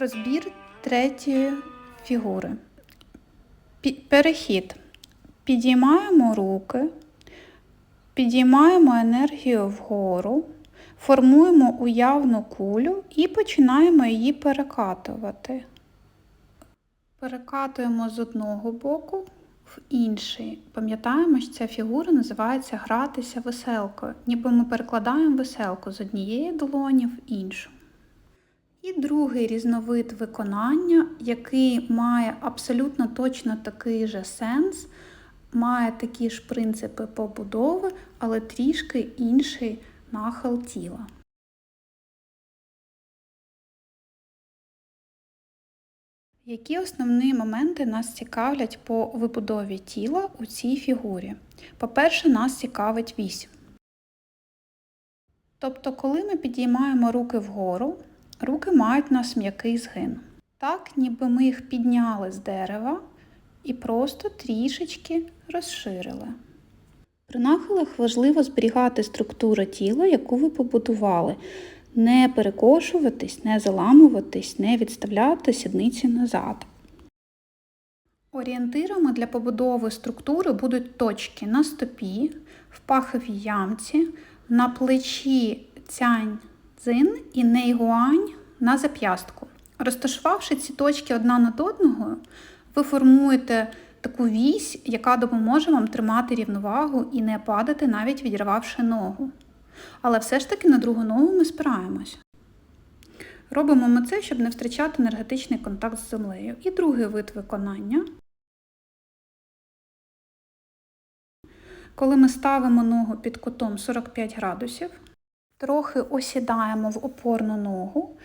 Розбір третьої фігури. Перехід. Підіймаємо руки, підіймаємо енергію вгору, формуємо уявну кулю і починаємо її перекатувати. Перекатуємо з одного боку в інший. Пам'ятаємо, що ця фігура називається гратися веселкою, ніби ми перекладаємо веселку з однієї долоні в іншу. І другий різновид виконання, який має абсолютно точно такий же сенс, має такі ж принципи побудови, але трішки інший нахил тіла. Які основні моменти нас цікавлять по вибудові тіла у цій фігурі? По-перше, нас цікавить вісь. Тобто, коли ми підіймаємо руки вгору, руки мають у нас м'який згин. Так, ніби ми їх підняли з дерева і просто трішечки розширили. При нахилах важливо зберігати структуру тіла, яку ви побудували, не перекошуватись, не заламуватись, не відставляти сідниці назад. Орієнтирами для побудови структури будуть точки на стопі, в паховій ямці, на плечі цянь цин і нейгуань на зап'ястку. Розташувавши ці точки одна над одною, ви формуєте таку вісь, яка допоможе вам тримати рівновагу і не падати, навіть відірвавши ногу. Але все ж таки на другу ногу ми спираємось. Робимо ми це, щоб не втрачати енергетичний контакт з землею. І другий вид виконання. Коли ми ставимо ногу під кутом 45 градусів, трохи осідаємо в опорну ногу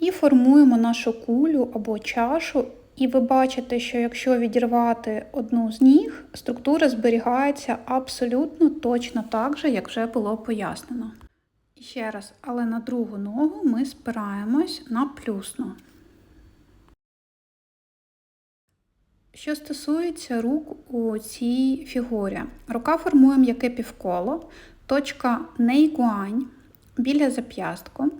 і формуємо нашу кулю або чашу. І ви бачите, що якщо відірвати одну з ніг, структура зберігається абсолютно точно так же, як вже було пояснено. І ще раз, але на другу ногу ми спираємось на плюсну. Що стосується рук у цій фігурі, рука формує м'яке півколо, точка нейгуань біля зап'ястку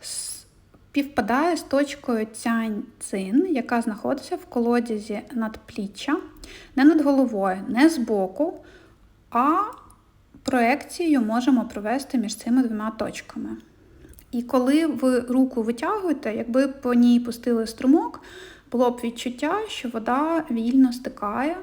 співпадає з точкою цянь цин, яка знаходиться в колодязі надпліччя, не над головою, не збоку, а проекцією можемо провести між цими двома точками. І коли ви руку витягуєте, якби по ній пустили струмок, було б відчуття, що вода вільно стикає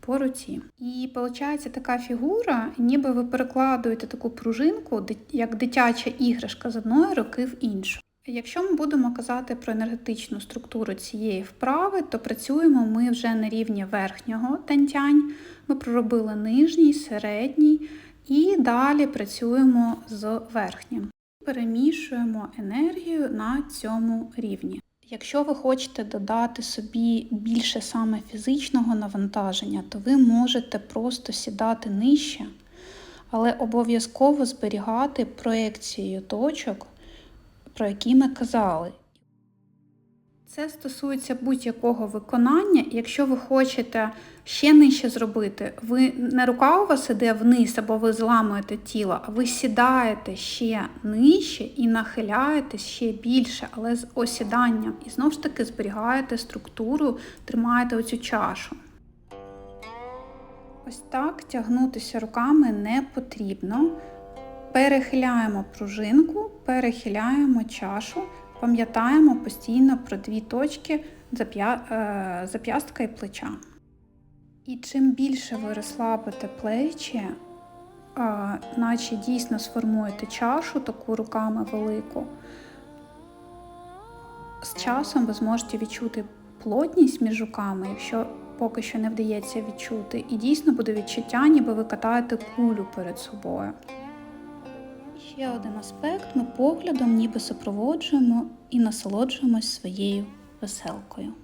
по руці. І виходить така фігура, ніби ви перекладуєте таку пружинку, як дитяча іграшка з одної руки в іншу. Якщо ми будемо казати про енергетичну структуру цієї вправи, то працюємо ми вже на рівні верхнього тантянь. Ми проробили нижній, середній і далі працюємо з верхнім. Перемішуємо енергію на цьому рівні. Якщо ви хочете додати собі більше саме фізичного навантаження, то ви можете просто сідати нижче, але обов'язково зберігати проекцію точок, про які ми казали. Це стосується будь-якого виконання. Якщо ви хочете ще нижче зробити, ви не рука у вас іде вниз, або ви зламуєте тіло, а ви сідаєте ще нижче і нахиляєтесь ще більше, але з осіданням. І знову ж таки зберігаєте структуру, тримаєте оцю чашу. Ось так тягнутися руками не потрібно. Перехиляємо пружинку, перехиляємо чашу. Пам'ятаємо постійно про дві точки зап'ястка і плеча. І чим більше ви розслабите плечі, наче дійсно сформуєте чашу таку руками велику, з часом ви зможете відчути плотність між руками, якщо поки що не вдається відчути, і дійсно буде відчуття, ніби ви катаєте кулю перед собою. Ще один аспект ми поглядом ніби супроводжуємо і насолоджуємось своєю веселкою.